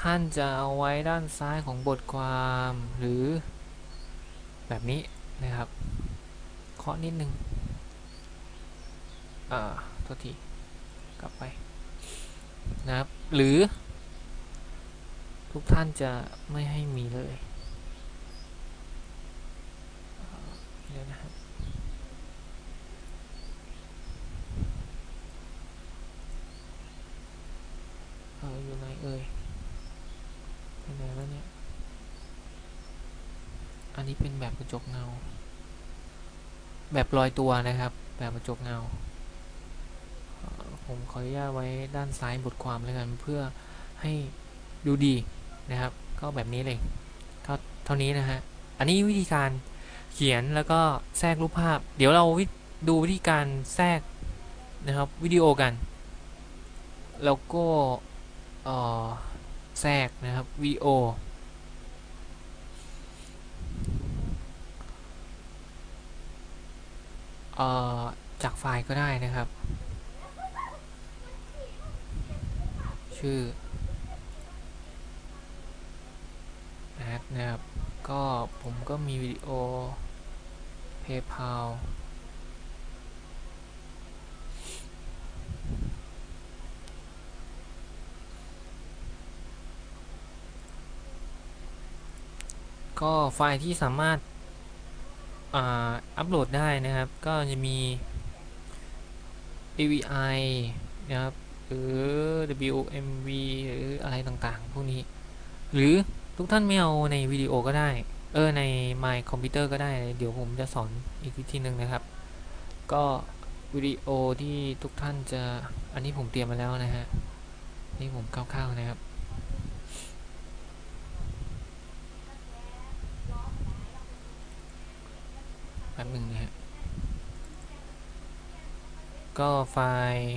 ท่านจะเอาไว้ด้านซ้ายของบทความหรือแบบนี้นะครับเคาะนิดนึงอ่าโทษทีกลับไปนะครับ หรือ ทุกท่านจะไม่ให้มีเลยเดี๋ยวนะครับเอออยู่ไหนเอ่ย ไปไหนแล้วเนี่ย อันนี้เป็นแบบกระจกเงา แบบลอยตัวนะครับ แบบกระจกเงา ผมขออนุญาตไว้ด้านซ้ายบทความแล้วกันเพื่อให้ดูดีนะครับ ก็แบบนี้เลยเท่าเท่านี้นะฮะ อันนี้วิธีการเขียนแล้วก็แทรกรูปภาพ เดี๋ยวเราดูวิธีการแทรกนะครับวิดีโอกัน แล้วก็เอ่อ แทรกนะครับวิดีโอเอ่อจากไฟล์ก็ได้นะครับ ชื่อแอดนะครับ ก็ผมก็มีวิดีโอ PayPal ก็ไฟล์ที่สามารถอ,อัปโหลดได้นะครับ ก็จะมี AVI นะครับ หรือ WMV หรืออะไรต่างๆ พวกนี้ หรือทุกท่านไม่เอาในวิดีโอก็ได้ เออ ใน My Computer ก็ได้ เดี๋ยวผมจะสอนอีกวิธีหนึ่งนะครับ ก็วิดีโอที่ทุกท่านจะ อันนี้ผมเตรียมมาแล้วนะฮะ นี่ผมคร่าวๆนะครับ ป๊บหนึ่งนะฮะ ก็ไฟล์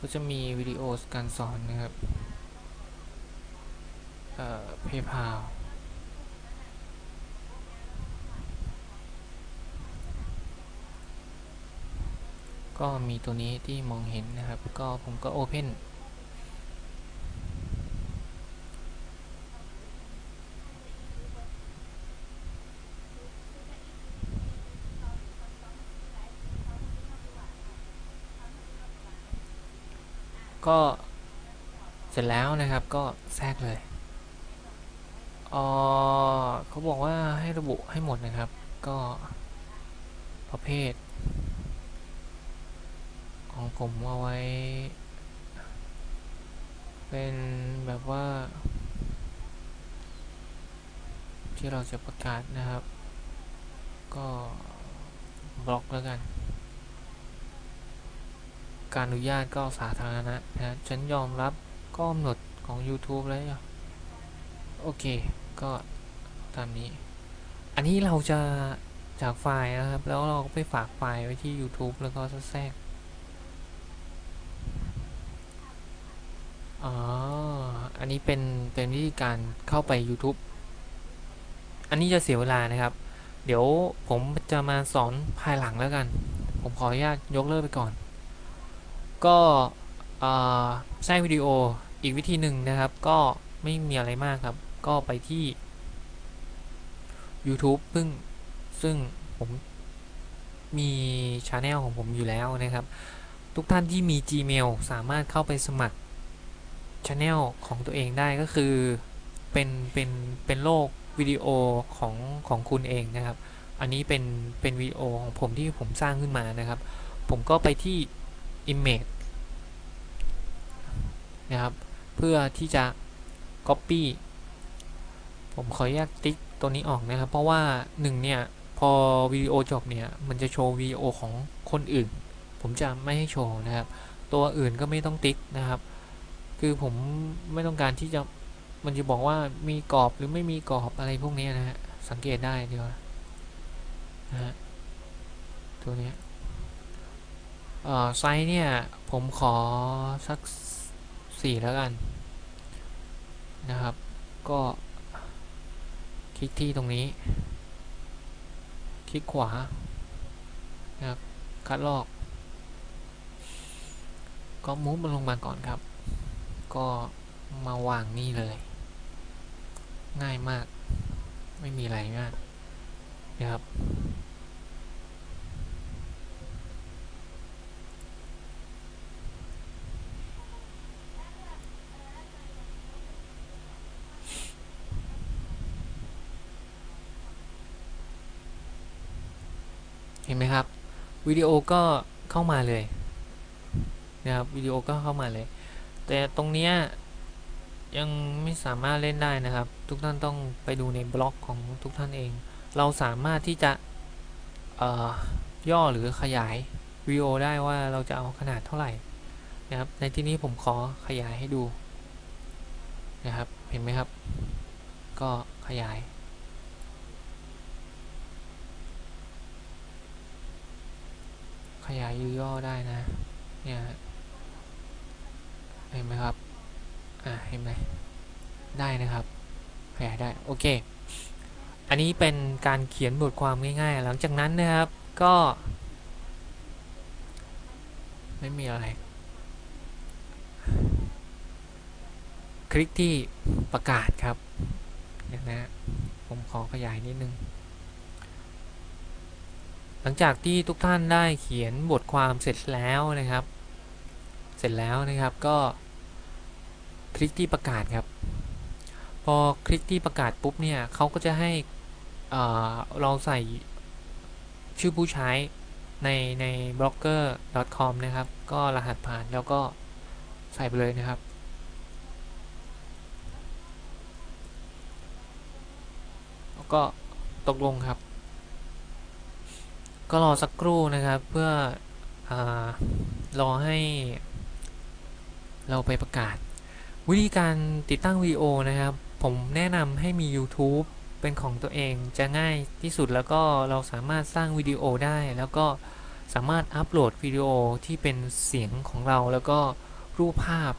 ก็จะมีวิดีโอการสอนนะครับ เอ่อ PayPal ก็มีตัวนี้ที่มองเห็นนะครับ ก็ผมก็ Open ก็เสร็จแล้วนะครับก็แทรกเลยเออเขาบอกว่าให้ระบุให้หมดนะครับ ก็ประเภท ของผมเอาไว้ เป็นแบบว่า ที่เราจะประกาศนะครับ ก็บล็อกแล้วกัน การอนุญาตก็สาธารณะนะฉันยอมรับก็กำหนดของ YouTube แล้วโอเค ก็ตามนี้ อันนี้เราจะจากไฟล์นะครับ แล้วเราก็ไปฝากไฟล์ไว้ที่ YouTube แล้วก็แทรกอ๋อ อันนี้เป็นเป็นวิธีการเข้าไป YouTube อันนี้จะเสียเวลานะครับ เดี๋ยวผมจะมาสอนภายหลังแล้วกัน ผมขออนุญาตยกเลิกไปก่อน ก็แทรกวิดีโออีกวิธีหนึ่งนะครับ ก็ไม่มีอะไรมากครับ ก็ไปที่ YouTube ซึ่งซึ่งผมมีช anel ของผมอยู่แล้วนะครับ ทุกท่านที่มี Gmail สามารถเข้าไปสมัครช anel ของตัวเองได้ก็คือเป็นเป็นเป็นโลกวิดีโอของของคุณเองนะครับ อันนี้เป็นเป็นวิดีโอของผมที่ผมสร้างขึ้นมานะครับ ผมก็ไปที่ image นะครับ เพื่อที่จะ copy ผมขออนุญาตติ๊กตัวนี้ออกนะครับ เพราะว่าหนึ่งเนี่ยพอวิดีโอจบเนี่ย มันจะโชว์วิดีโอของคนอื่น ผมจะไม่ให้โชว์นะครับ ตัวอื่นก็ไม่ต้องติ๊กนะครับ คือผมไม่ต้องการที่จะมันจะบอกว่ามีกรอบหรือไม่มีกรอบอะไรพวกนี้นะฮะสังเกตได้เดียวนะฮะตัวนี้ เอ่อไซส์เนี่ย ผมขอสักสี่แล้วกัน นะครับ ก็คลิกที่ตรงนี้ คลิกขวานะครับคัดลอก ก็มูฟมันลงมาก่อนครับ ก็มาวางนี่เลย ง่ายมาก ไม่มีอะไรมากนะครับ เห็นไหมครับวิดีโอก็เข้ามาเลยนะครับวิดีโอก็เข้ามาเลย แต่ตรงเนี้ยยังไม่สามารถเล่นได้นะครับ ทุกท่านต้องไปดูในบล็อกของทุกท่านเอง เราสามารถที่จะย่อหรือขยายวิดีโอได้ว่าเราจะเอาขนาดเท่าไหร่นะครับในที่นี้ผมขอขยายให้ดูนะครับเห็นไหมครับ ก็ขยาย ขยายหรือย่อได้นะ เนี่ยเห็นไหมครับ อ่าเห็นไหมได้นะครับ ขยายได้ โอเค อันนี้เป็นการเขียนบทความง่ายๆ หลังจากนั้นนะครับ ก็ ไม่มีอะไร คลิกที่ประกาศครับเดี๋ยวนะ ผมขอขยายนิดนึง หลังจากที่ทุกท่านได้เขียนบทความเสร็จแล้วนะครับ เสร็จแล้วนะครับก็ คลิกที่ประกาศครับ พอคลิกที่ประกาศปุ๊บเนี่ยเขาก็จะให้เราใส่ชื่อผู้ใช้ในใน blogger.com นะครับ ก็รหัสผ่านแล้วก็ใส่ไปเลยนะครับ แล้วก็ตกลงครับ ก็รอสักครู่นะครับเพื่ออรอให้เราไปประกาศ วิธีการติดตั้งวิดีโอนะครับ ผมแนะนำให้มี YouTube เป็นของตัวเองจะง่ายที่สุดแล้วก็เราสามารถสร้างวิดีโอได้ แล้วก็สามารถอัปโหลดวิดีโอที่เป็นเสียงของเรา แล้วก็รูปภาพ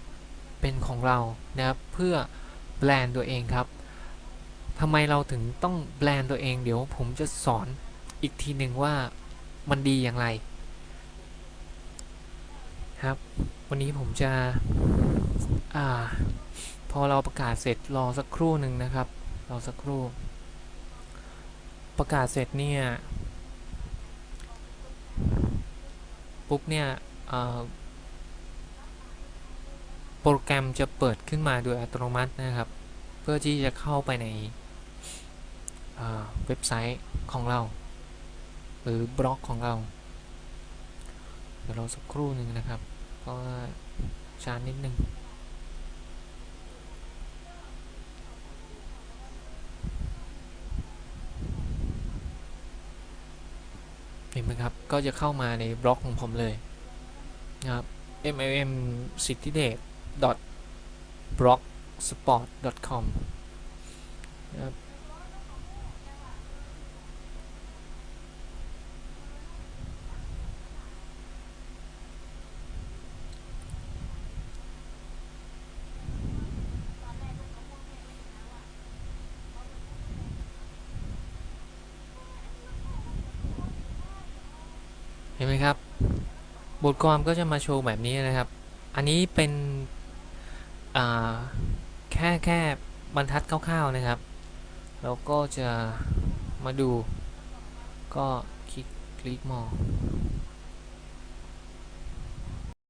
เป็นของเรานะครับเพื่อแบรนด์ตัวเองครับทำไมเราถึงต้องแบรนด์ตัวเองเดี๋ยวผมจะสอน อีกทีหนึ่งว่ามันดีอย่างไรครับ วันนี้ผมจะอ่าพอเราประกาศเสร็จรอสักครู่หนึ่งนะครับรอสักครู่ ประกาศเสร็จเนี่ยปุ๊บเนี่ยโปรแกรมจะเปิดขึ้นมาโดยอัตโนมัตินะครับ เพื่อที่จะเข้าไปในเว็บไซต์ของเรา หรือบล็อกของเรา เดี๋ยวเราสักครู่หนึ่งนะครับ เพราะว่าช้านิดนึงเห็นไหมครับ ก็จะเข้ามาในบล็อกของผมเลยนะครับ mlm c i t y d a t blogspot com นะครับ ห็นไหมครับ บทความก็จะมาโชว์แบบนี้นะครับ อันนี้เป็นแค่แค่บรรทัดคร่าวๆนะครับแล้วก็จะมาดูก็คลิกคลิกมอง